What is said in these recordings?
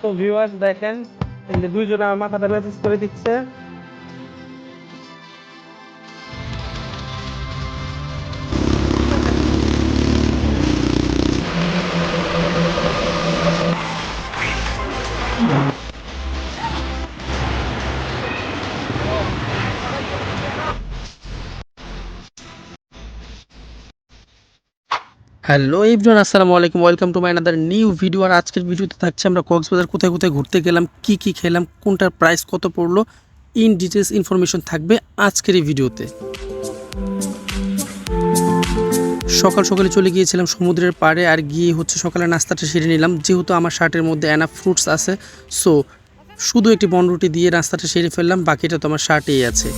তো ভিউয়ার্স দেখেন দুইজনে আমার মাথাটা মেসেজ করে দিচ্ছে। হ্যালো এভরিওয়ান, আসসালামু আলাইকুম। Welcome to my another new video আর আজকের ভিডিওতে থাকছে আমরা কক্সবাজার কোথায় কোথায় ঘুরতে গেলাম, কি কি খেলাম, কোনটার প্রাইস কত পড়ল ইন ডিটেলস ইনফরমেশন থাকবে আজকের এই ভিডিওতে। সকাল সকালে চলে গিয়েছিলাম সমুদ্রের পাড়ে আর গিয়ে হচ্ছে সকালে নাস্তাটা সেরে নিলাম। যেহেতু আমার শার্টের মধ্যে অ্যানা ফ্রুটস আছে সো শুধু একটি বনরুটি দিয়ে নাস্তাটা সেরে ফেললাম, বাকিটা তো আমার শার্টেই আছে।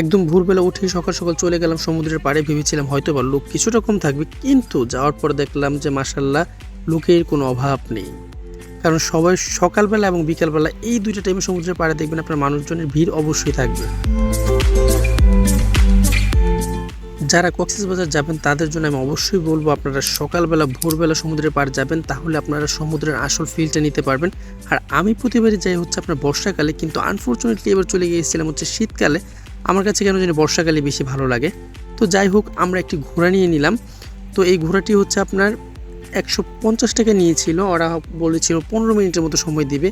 একদম ভোরবেলা উঠেই সকাল সকাল চলে গেলাম সমুদ্রের পাড়ে। ভেবেছিলাম হয়তো বা লোক কিছুটা কম থাকবে, কিন্তু যাওয়ার পর দেখলাম যে মাসাল্লাহ লোকের কোনো অভাব নেই। কারণ সবাই সকালবেলা এবং বিকালবেলা এই দুইটা টাইমে সমুদ্রের পাড়ে দেখবেন আপনার মানুষজনের ভিড় অবশ্যই থাকবে। যারা কক্সবাজার যাবেন, তাদের জন্য আমি অবশ্যই বলব, আপনারা সকালবেলা, ভোরবেলা সমুদ্রের পাড় যাবেন, তাহলে আপনারা সমুদ্রের আসল ফিলটা নিতে পারবেন। আর আমি প্রতিবারই যাই হচ্ছে আপনার বর্ষাকালে, কিন্তু আনফর্চুনেটলি এবার চলে গিয়েছিলাম হচ্ছে শীতকালে। আমার কাছে কেন জানি বর্ষাকালে বেশি ভালো লাগে। তো যাই হোক, আমরা একটি ঘোড়া নিয়ে নিলাম। তো এই ঘোড়াটি হচ্ছে আপনার একশো পঞ্চাশ টাকা নিয়েছিল, ওরা বলেছিল পনেরো মিনিটের মতো সময় দিবে।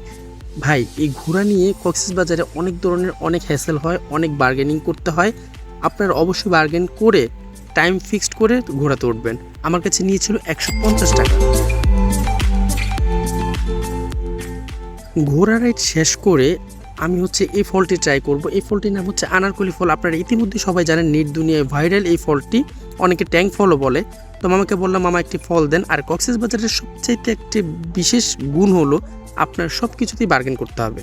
ভাই, এই ঘোড়া নিয়ে কক্সিস বাজারে অনেক ধরনের অনেক হ্যাসেল হয়, অনেক বার্গেনিং করতে হয়। আপনার অবশ্যই বার্গেন করে টাইম ফিক্সড করে ঘোড়াতে উঠবেন। আমার কাছে নিয়েছিল একশো পঞ্চাশ টাকা। ঘোড়া রাইড শেষ করে আমি হচ্ছে এই ফলটি ট্রাই করব। এই ফলটির নাম হচ্ছে আনারকলি ফল। আপনারা ইতিমধ্যে সবাই জানেন, নেট দুনিয়ায় ভাইরাল এই ফলটি। অনেকে ট্যাঙ্ক ফলও বলে। তো মামাকে বললাম, মামা, একটি ফল দেন। আর কক্সেস বাজারের সবচাইতে একটি বিশেষ গুণ হলো, আপনার সব কিছুতেই বার্গেন করতে হবে।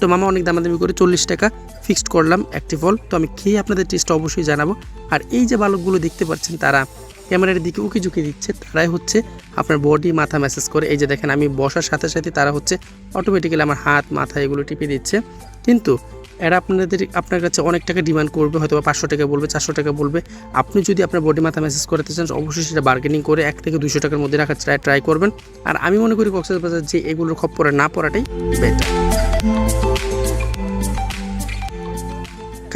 তো মামা অনেক দামাদামি করে চল্লিশ টাকা ফিক্সড করলাম একটি ফল। তো আমি খেয়ে আপনাদের টেস্ট অবশ্যই জানাব। আর এই যে বালকগুলো দেখতে পাচ্ছেন তারা ক্যামেরার দিকে উকি ঝুঁকি দিচ্ছে, তারাই হচ্ছে আপনার বডি মাথা ম্যাসেজ করে। এই যে দেখেন, আমি বসার সাথে সাথে তারা হচ্ছে অটোমেটিক্যালি আমার হাত, মাথা এগুলো টিপে দিচ্ছে। কিন্তু এরা আপনাদের, আপনার কাছে অনেক টাকা ডিমান্ড করবে হয়তো বা পাঁচশো টাকা বলবে, চারশো টাকা বলবে। আপনি যদি আপনার বডি মাথা মেসেজ করতে চান, অবশ্যই সেটা বার্গেনিং করে এক থেকে দুশো টাকার মধ্যে রাখার ট্রাই ট্রাই করবেন। আর আমি মনে করি কক্সবাজার যে এগুলোর খপ্পরে না পড়াটাই বেটার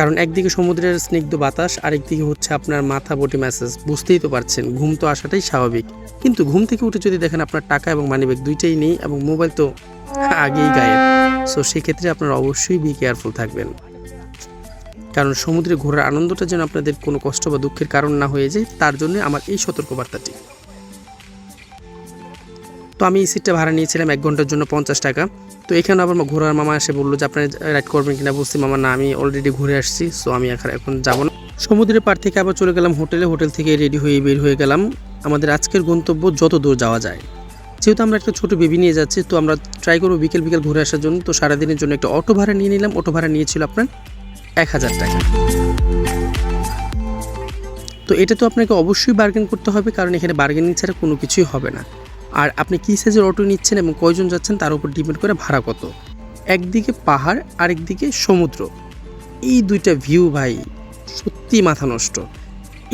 কারণ একদিকে সমুদ্রের স্নিগ্ধ বাতাস, আরেকদিকে হচ্ছে আপনার মাথা বটি ম্যাসেজ বুঝতেই তো পারছেন, ঘুম তো আসাটাই স্বাভাবিক। কিন্তু ঘুম থেকে উঠে যদি দেখেন আপনার টাকা এবং মানিব্যাগ দুইটাই নেই এবং মোবাইল তো আগেই গায়েব সো সেক্ষেত্রে আপনারা অবশ্যই বি কেয়ারফুল থাকবেন। কারণ সমুদ্রে ঘোরার আনন্দটা যেন আপনাদের কোনো কষ্ট বা দুঃখের কারণ না হয়ে যায়, তার জন্য আমার এই সতর্কবার্তাটি। তো আমি এই সিটটা ভাড়া নিয়েছিলাম এক ঘণ্টার জন্য পঞ্চাশ টাকা। তো এখানে আবার ঘোরার মামা এসে বলল যে, আপনারা রাইড করবেন কিনা? বুঝছি মামা, না, আমি অলরেডি ঘুরে আসছি সো আমি এখন এখন যাব না। সমুদ্রের পার থেকে আবার চলে গেলাম হোটেলে। হোটেল থেকে রেডি হয়ে বের হয়ে গেলাম। আমাদের আজকের গন্তব্য যত দূর যাওয়া যায়। যেহেতু আমরা একটা ছোট বেবি নিয়ে যাচ্ছি, তো আমরা ট্রাই করব বিকেল বিকেল ঘুরে আসার জন্য। তো সারাদিনের জন্য একটা অটো ভাড়া নিয়ে নিলাম। অটো ভাড়া নিয়েছিল আপনার এক হাজার টাকা। তো এটা তো আপনাকে অবশ্যই বার্গেন করতে হবে, কারণ এখানে বার্গেনিং ছাড়া কোনো কিছুই হবে না। আর আপনি কী সাইজের অটো নিচ্ছেন এবং কয়জন যাচ্ছেন তার উপর ডিপেন্ড করে ভাড়া কত? একদিকে পাহাড়, আরেকদিকে সমুদ্র। এই দুইটা ভিউ ভাই, সত্যি মাথা নষ্ট।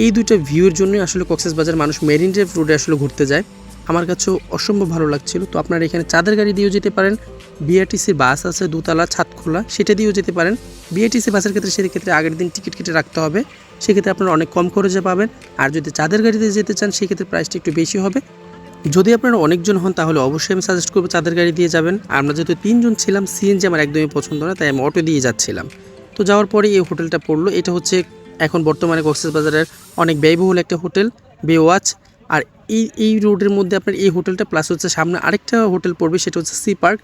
এই দুইটা ভিউর জন্যই আসলে কক্সবাজার মানুষ মেরিন ড্রাইভ রোডে আসলে ঘুরতে যায়। আমার কাছেও অসম্ভব ভালো লাগছিল। তো আপনারা এখানে চাঁদের গাড়ি দিয়েও যেতে পারেন। বিআরটিসির বাস আছে, দুতলা ছাদ খোলা সেটা দিয়েও যেতে পারেন। বিআরটিসি বাসের ক্ষেত্রে সেক্ষেত্রে আগের দিন টিকিট কেটে রাখতে হবে। সেক্ষেত্রে আপনারা অনেক কম খরচে পাবেন। আর যদি চাঁদের গাড়িতে যেতে চান, সেক্ষেত্রে প্রাইসটা একটু বেশি হবে। যদি আপনারা অনেকজন হন, তাহলে অবশ্যই আমি সাজেস্ট করব চাঁদের গাড়ি দিয়ে যাবেন। আমরা যেহেতু তিনজন ছিলাম সিএনজি আমার একদমই পছন্দ না, তাই আমি অটো দিয়ে যাচ্ছিলাম। তো যাওয়ার পরে এই হোটেলটা পড়ল। এটা হচ্ছে এখন বর্তমানে কক্সবাজারের অনেক ব্যয়বহুল একটা হোটেল বেওয়াচ আর এই এই রোডের মধ্যে আপনার এই হোটেলটা প্লাস হচ্ছে সামনে আরেকটা হোটেল পড়বে, সেটা হচ্ছে sea park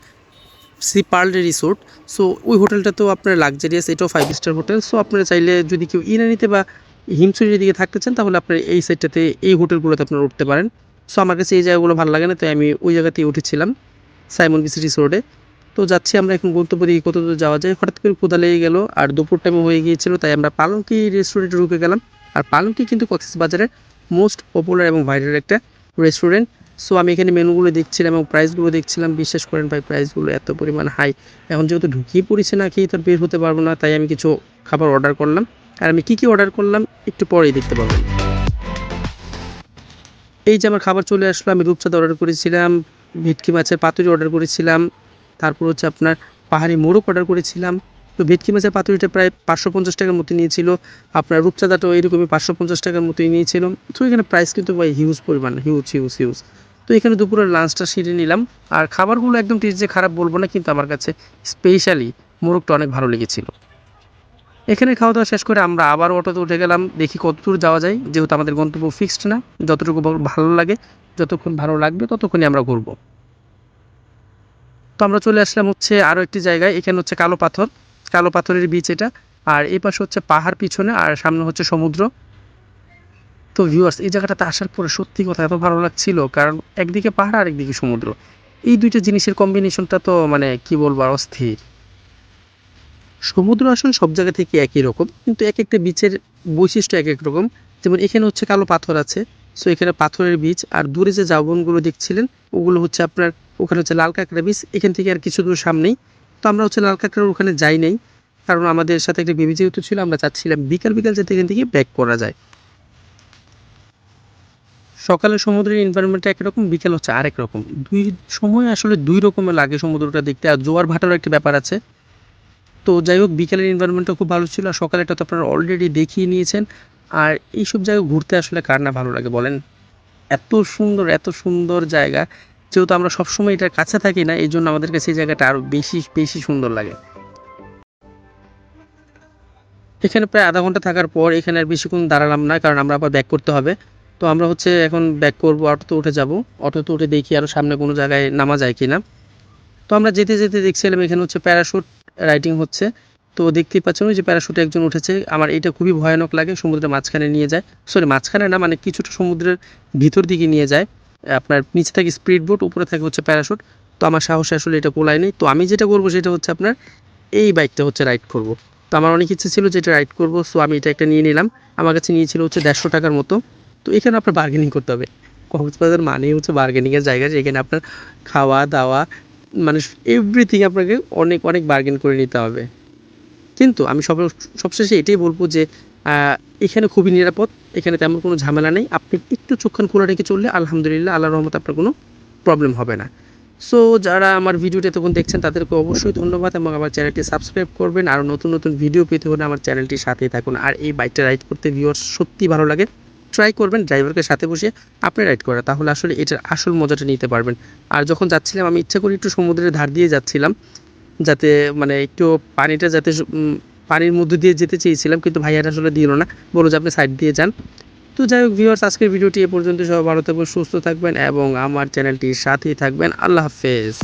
sea pearl resort so ওই হোটেলটা তো আপনার লাক্সারিয়াস এটাও ফাইভ স্টার হোটেল। সো আপনারা চাইলে যদি কেউ ইনানিতে বা হিমসুরির দিকে থাকতে চান, তাহলে আপনার এই সাইডটাতে এই হোটেলগুলোতে আপনারা উঠতে পারেন। সো আমার কাছে এই জায়গাগুলো ভালো লাগে না, তাই আমি ওই জায়গাতেই উঠেছিলাম সাইমন বিসি রিসোর্টে তো যাচ্ছি আমরা এখন গন্তব্য দিকে, কত দূর যাওয়া যায়? হঠাৎ করে ক্ষুদা লেগে গেলো, আর দুপুর টাইমে হয়ে গিয়েছিল, তাই আমরা পালঙ্কি রেস্টুরেন্টে ঢুকে গেলাম। আর পালঙ্কি কিন্তু কক্সবাজারের মোস্ট পপুলার এবং ভাইরাল একটা রেস্টুরেন্ট সো আমি এখানে মেনুগুলো দেখছিলাম এবং প্রাইসগুলো দেখছিলাম। বিশ্বাস করেন ভাই প্রাইসগুলো এত পরিমাণ হাই এখন যেহেতু ঢুকিয়ে পড়েছে না, খেয়ে তো বের হতে পারব না, তাই আমি কিছু খাবার অর্ডার করলাম। আর আমি কী কী অর্ডার করলাম, একটু পরেই দেখতে পাবেন। এই যে আমার খাবার চলে আসলো, আমি রূপচাঁদ অর্ডার করেছিলাম, ভেটকি মাছের পাতুরি অর্ডার করেছিলাম, তারপর হচ্ছে আপনার পাহাড়ি মোরগ অর্ডার করেছিলাম। তো ভেটকি মাছের পাতুরিটা প্রায় পাঁচশো পঞ্চাশ টাকার মতো নিয়েছিল, আপনার রূপচাঁদাটাও এরকমই পাঁচশো পঞ্চাশ টাকার মতোই নিয়েছিল। তো এখানে প্রাইস কিন্তু ভাই হিউজ পরিমাণ হিউজ হিউজ হিউজ তো এখানে দুপুরের লাঞ্চটা সেরে নিলাম। আর খাবারগুলো একদম টেস্ট যে খারাপ বলব না, কিন্তু আমার কাছে স্পেশালি মোরগটা অনেক ভালো লেগেছিল। এখানে খাওয়া দাওয়া শেষ করে আমরা আবার অটোতে উঠে গেলাম, দেখি কতদূর যাওয়া যায়। যেহেতু আমাদের গন্তব্য ফিক্সড না, যতটুকু ভালো- লাগে, যতক্ষণ ভালো লাগবে ততক্ষণই আমরা ঘুরবো। তো আমরা চলে আসলাম হচ্ছে আরও একটি জায়গায়, এখানে হচ্ছে কালো পাথর। কালো পাথরের বিচ এটা। আর এই পাশে হচ্ছে পাহাড় পিছনে, আর সামনে হচ্ছে সমুদ্র। তো ভিউয়ার্স এই জায়গাটাতে আসার পরে সত্যি কথা এত ভালো লাগছিল, কারণ একদিকে পাহাড় আর একদিকে সমুদ্র। এই দুইটা জিনিসের কম্বিনেশনটা তো মানে কি বলব অস্থির। সমুদ্র আসলে সব জায়গা থেকে একই রকম, কিন্তু এক একটা বিচের বৈশিষ্ট্য এক এক রকম। যেমন এখানে হচ্ছে কালো পাথর আছে সো এখানে পাথরের বীজ আর দূরে যে জাবনগুলো দেখছিলেন, ওগুলো হচ্ছে আপনার, ওখানে হচ্ছে লাল কাঁকড়া বীজ এখান থেকে আর কিছু দূর সামনেই। তো আমরা হচ্ছে লাল কাঁকড়ার ওখানে যাই নাই, কারণ আমাদের সাথে একটা বেবি যেহেতু ছিল, আমরা চাচ্ছিলাম বিকাল বিকাল যাতে এখান থেকে ব্যাক করা যায়। সকালে সমুদ্রের এনভায়রনমেন্টটা একরকম বিকেল হচ্ছে আরেক রকম। দুই সময় আসলে দুই রকমের লাগে সমুদ্রটা দেখতে, আর জোয়ার ভাটারও একটা ব্যাপার আছে। তো যাই হোক, বিকেলের এনভায়রনমেন্টটা খুব ভালো ছিল, আর সকালেটা তো আপনারা অলরেডি দেখিয়ে নিয়েছেন। আর এইসব জায়গায় ঘুরতে আসলে কার না ভালো লাগে বলেন? এত সুন্দর এত সুন্দর জায়গা। যেহেতু আমরা সবসময় এটার কাছে থাকি না, এই জন্য আমাদের কাছে এই জায়গাটা আরও বেশি বেশি সুন্দর লাগে। এখানে প্রায় আধা ঘণ্টা থাকার পর এখানে আর বেশিক্ষণ দাঁড়ালাম না, কারণ আমরা আবার ব্যাক করতে হবে। তো আমরা হচ্ছে এখন ব্যাক করব, অটোতে উঠে যাব। অটোতে উঠে দেখি আরও সামনে কোনো জায়গায় নামা যায় কি না তো আমরা যেতে যেতে দেখছিলাম এখানে হচ্ছে প্যারাশুট রাইডিং হচ্ছে। তো দেখতেই পাচ্ছেন যে প্যারাশুটে একজন উঠেছে। আমার এটা খুবই ভয়ানক লাগে, সমুদ্রের মাঝখানে নিয়ে যায়। সরি মাঝখানে না মানে কিছুটা সমুদ্রের ভিতর দিকে নিয়ে যায়। আপনার নিচে থাকে স্পিড বোট উপরে থাকে হচ্ছে প্যারাশুট তো আমার সাহস আসলে এটা কোলায় নেই। তো আমি যেটা করব সেটা হচ্ছে আপনার, এই বাইকটা হচ্ছে রাইড করব। তো আমার অনেক ইচ্ছে ছিল যে এটা রাইড করব সো আমি এটা একটা নিয়ে নিলাম। আমার কাছে নিয়েছিল হচ্ছে দেড়শো টাকার মতো। তো এখানে আপনার বার্গেনিং করতে হবে। কক্সবাজার মানেই হচ্ছে বার্গেনিংয়ের জায়গা, যেখানে আপনার খাওয়া দাওয়া মানে এভরিথিং আপনাকে অনেক অনেক বার্গেন করে নিতে হবে। কিন্তু আমি সব, সবশেষে এটাই বলব যে এখানে খুবই নিরাপদ, এখানে তেমন কোনো ঝামেলা নেই। আপনি একটু চোখখান খোলা রেখে চললে আলহামদুলিল্লাহ আল্লাহ রহমত আপনার কোনো প্রবলেম হবে না। সো যারা আমার ভিডিওটা তখন দেখছেন, তাদেরকে অবশ্যই ধন্যবাদ এবং আমার চ্যানেলটি সাবস্ক্রাইব করবেন। আর নতুন নতুন ভিডিও পেতে হলে আমার চ্যানেলটির সাথেই থাকুন। আর এই বাইকটা রাইড করতে ভিউয়ার্স সত্যি ভালো লাগে। ট্রাই করবেন ড্রাইভারকে সাথে বসিয়ে আপনি রাইড করা, তাহলে আসলে এটার আসল মজাটা নিতে পারবেন। আর যখন যাচ্ছিলাম, আমি ইচ্ছা করি একটু সমুদ্রের ধার দিয়ে যাচ্ছিলাম, যাতে মানে একটু পানিটা যাতে পানির মধ্যে দিয়ে যেতে চেয়েছিলাম, কিন্তু ভাইয়াটা আসলে দিল না, বলো যে আপনি সাইড দিয়ে যান। তো যাই হোক ভিউয়ার্স আজকের ভিডিওটি এ পর্যন্ত সবাই ভালো থাকবেন, সুস্থ থাকবেন, এবং আমার চ্যানেলটির সাথেই থাকবেন। আল্লাহ হাফেজ।